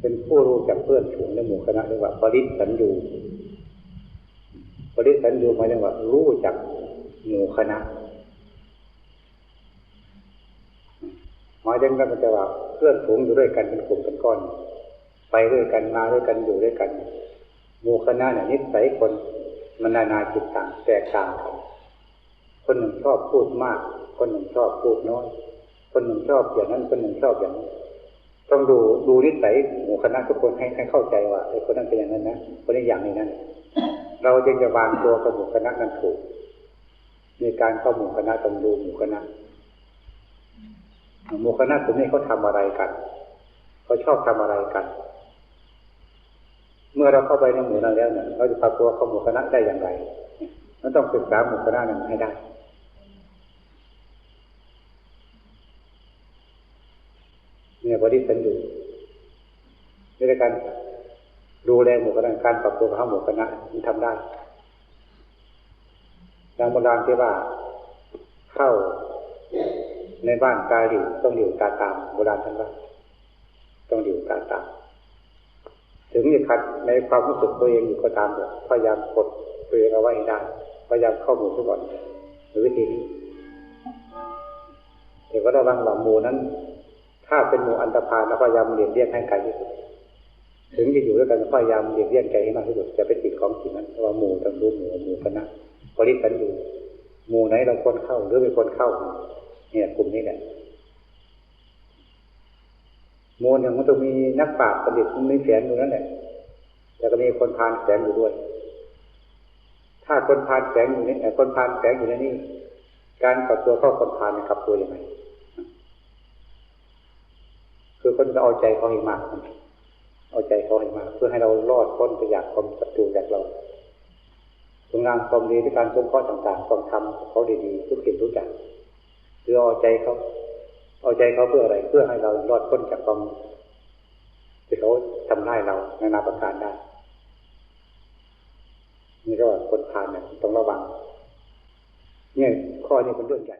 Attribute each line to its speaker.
Speaker 1: เป็นผู้รู้จักเพื่อนฝูงในหมู่คณะเรียกว่าปริสันยูปริสันยูหมายถึงว่า รู้จักหมู่คณะหมายถึงว่ามันจะว่าเพื่อนฝูงอยู่ด้วยกันเป็นกลุ่มเป็นก้อน ไปด้วยกันมาด้วยกันอยู่ด้วยกันหมู่คณะเนี่ยนิสัยคนมันนานาจิตต่างแตกต่างกันคนหนึ่งชอบพูดมาก คนหนึ่งชอบพูดน้อย คนหนึ่งชอบอย่างนั้น คนหนึ่งชอบอย่างนี้ ต้องดูดูนิสัยหมู่คณะทุกคนให้ให้เข้าใจว่าไอ้คนนั้นเป็นอย่างนั้นนะคนนี้อย่างนี้นั้นเราจึงจะวางตัวกับหมู่คณะนั้นถูกมีการเข้าหมู่คณะต้องดูหมู่คณะหมู่คณะกลุ่มนี้เขาทาอะไรกันเขาชอบทำอะไรกัน เมื่อเราเข้าไปในหมู่นั้นแล้วเนี่ยเราจะพาตัวเข้าหมู่คณะได้อย่างไรมันต้องศึกษาหมู่คณะนั้นให้ได้ เนี่ยบริสันอยู่ในการดูแลหมู่คณะการปรับตัวเข้าหมู่คณะมันทำได้อย่างโบราณที่ว่าเข้าในบ้านตาหลิวต้องหลิวตาตามโบราณท่านว่าต้องหลิวตาตาม ถึงจะขัดในความรู้สึกตัวเองอยู่ก็ตามแต่พยายามกดตัวเองเอาไว้ให้ได้พยายามเข้าหมู่ทุกคนหรือวิธีนี้แต่ก็ระวังหลังหมู่นั้น ถ้าเป็นหมู่อันตรพาพยายามเรียนเรียกให้ไกลที่สุด ถึงจะอยู่ด้วยกันพยายามเรียนเรียกใจให้มากที่สุดจะไปติดของสิ่งนั้นว่าหมู่ต้งรู้หมู่หมู่คณะบริสันอยู่หมู่ไหนเราควรเข้าหรือไม่ควรเข้า เนี่ยกลุ่มนี้แหละหมู่หนึ่งมันต้องมีนักปราชญ์ประดิษฐ์มันไม่แฝงอยู่นั่นแหละแล้วก็มีคนพานแฝงอยู่ด้วย ถ้าคนพานแฝงอยู่นี่คนพานแฝงอยู่ในนี้การกับตัวเข้าคนพานกับตัวยังไง คือคนจะเอาใจเขาให้มาก เอาใจเขาให้มาก เพื่อให้เรารอดพ้นไปจากความศัตรูจากเราทำงานความดีในการสงเคราะห์ต่างๆต้องทำเขาดีๆทุกสิ่งทุกอย่างคือเอาใจเขาเอาใจเขาเพื่ออะไร เพื่อให้เรารอดพ้นจากความที่เขาทำร้ายเราในนาประการได้นี่ก็คนทานเนี่ยต้องระวังเนี่ยข้อนี้เป็นเรื่องใหญ่